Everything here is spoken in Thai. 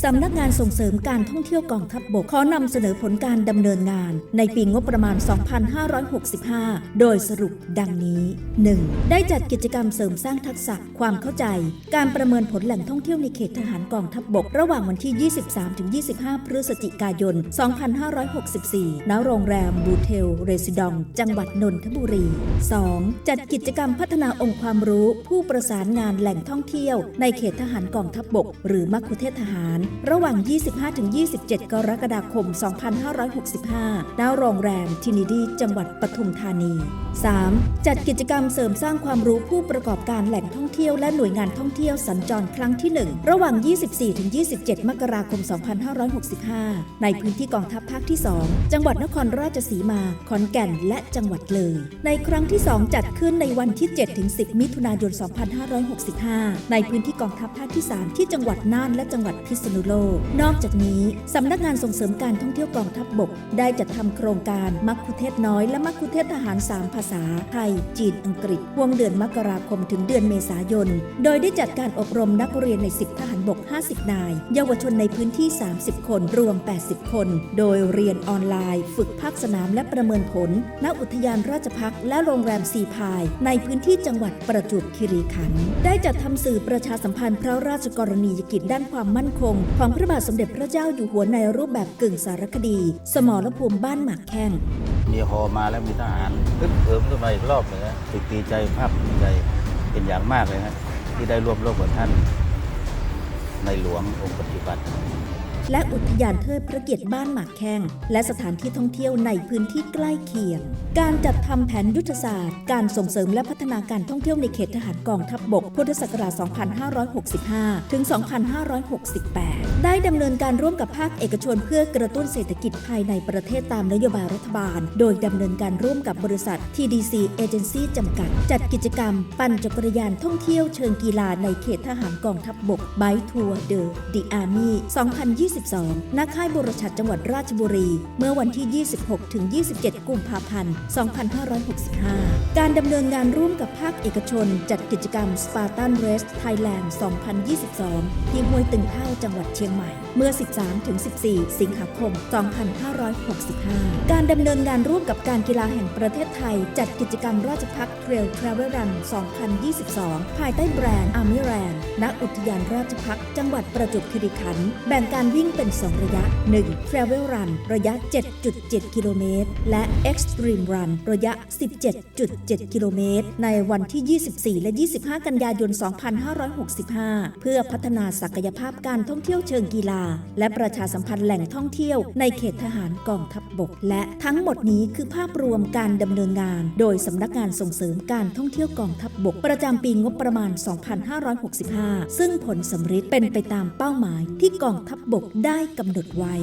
สำนักงานส่งเสริมการท่องเที่ยวกองทัพบบก ขอนำเสนอผลการดำเนินงาน ในปีงบประมาณ 2565 โดยสรุปดังนี้ 1. ได้จัดกิจกรรมเสริมสร้างทักษะความเข้าใจ การประเมินผลแหล่งท่องเที่ยวในเขตทหารกองทัพบบก ระหว่างวันที่ 23-25 พฤศจิกายน 2564 ณ โรงแรมบูเทลเรซิดอง จังหวัดนนทบุรี 2. จัดกิจกรรมพัฒนาองค์ความรู้ ผู้ประสานงานแหล่งท่องเที่ยว ในเขตทหารกองทัพบบก หรือมัคคุเทศทหารระหว่าง 25-27 กรกฎาคม 2565 ณ โรงแรมทินิดี จังหวัดปทุมธานี 3. จัดกิจกรรมเสริมสร้างความรู้ผู้ประกอบการแหล่งท่องเที่ยวและหน่วยงานท่องเที่ยวสัญจรครั้งที่ 1 ระหว่าง 24-27 มกราคม 2565 ในพื้นที่กองทัพภาคที่ 2 จังหวัดนครราชสีมา ขอนแก่น และจังหวัดเลย ในครั้งที่ 2 จัดขึ้นในวันที่ 7-10 มิถุนายน 2565 ในพื้นที่กองทัพภาคที่ 3 ที่จังหวัดน่านและจังหวัดพิษณุโลก นอกจากนี้สำนักงานส่งเสริมการท่องเที่ยวกองทัพบบก ได้จัดทำโครงการมัคคุเทศน้อยและมัคคุเทศทหาร 3 ภาษา ไทย จีน อังกฤษวงเดือนมกราคมถึงเดือนเมษายน โดยได้จัดการอบรมนักเรียนใน 10 ทหารบก 50 นาย เยาวชนในพื้นที่ 30 คนรวม 80 คน โดยเรียนออนไลน์ ฝึกภาคสนามและประเมินผลณอุทยานราชพักและโรงแรมซีพาย ในพื้นที่จังหวัดประจวบคีรีขันธ์ได้จัดทำสื่อประชาสัมพันธ์พระราชกรณียกิจด้านความมั่นคงของพระบาทสมเด็จพระเจ้าอยู่หัวในรูปแบบกึ่งสารคดี สมรภูมิบ้านหมากแข้ง มีฮอมาแล้วมีทหารพึกเพิ่มขึ้นมาอีกรอบหนึ่งนะติดตีใจภาพภูมิใจเป็นอย่างมากเลยนะที่ได้ร่วมโลกกับท่าน ในหลวงองค์ปฏิบัติ และอุทยานเทิดพระเกียรติบ้านหมากแข้ง และสถานที่ท่องเที่ยวในพื้นที่ใกล้เคียง การจัดทำแผนยุทธศาสตร์ การส่งเสริมและพัฒนาการท่องเที่ยวในเขตทหารกองทัพบบก พุทธศักราช 2565 ถึง 2568 ได้ดำเนินการร่วมกับภาคเอกชนเพื่อกระตุ้นเศรษฐกิจภายในประเทศตามนโยบายรัฐบาล โดยดำเนินการร่วมกับบริษัท TDC Agency จำกัด จัดกิจกรรม ปั่นจักรยานท่องเที่ยวเชิงกีฬาในเขตทหารกองทัพบบก b i ทัวร์เดอะดีอาร์มี่22 ณ ค่ายบุรชัดจังหวัดราชบุรี เมื่อวันที่ 26 ถึง 27 กุมภาพันธ์ 2565 การดำเนินงานร่วมกับภาคเอกชน จัดกิจกรรม Spartan Race Thailand 2022 ที่ห้วยตึงเท่าจังหวัดเชียงใหม่ เมื่อ 13 ถึง 14 สิงหาคม 2565 การดำเนินงานร่วมกับการกีฬาแห่งประเทศไทย จัดกิจกรรมราชพักเทรลทราเวลรัน 2022 ภายใต้แบรนด์อาร์มิแรนณอุทยานราชพักจังหวัดประจวบคีรีขันธ์แบ่งการวิ่งเป็น 2 ระยะ 1 Travel Run ระยะ 7.7 กิโลเมตร และ Extreme Run ระยะ 17.7 กิโลเมตร ในวันที่ 24 และ 25 กันยายน 2565 เพื่อพัฒนาศักยภาพการท่องเที่ยวเชิงกีฬา และประชาสัมพันธ์แหล่งท่องเที่ยวในเขตทหารกองทัพบบก และทั้งหมดนี้คือภาพรวมการดำเนินงาน โดยสำนักงานส่งเสริมการท่องเที่ยวกองทัพบบก ประจำปีงบประมาณ 2565 ซึ่งผลสำเร็จเป็นไปตามเป้าหมายที่กองทัพบบกได้กำหนดไว้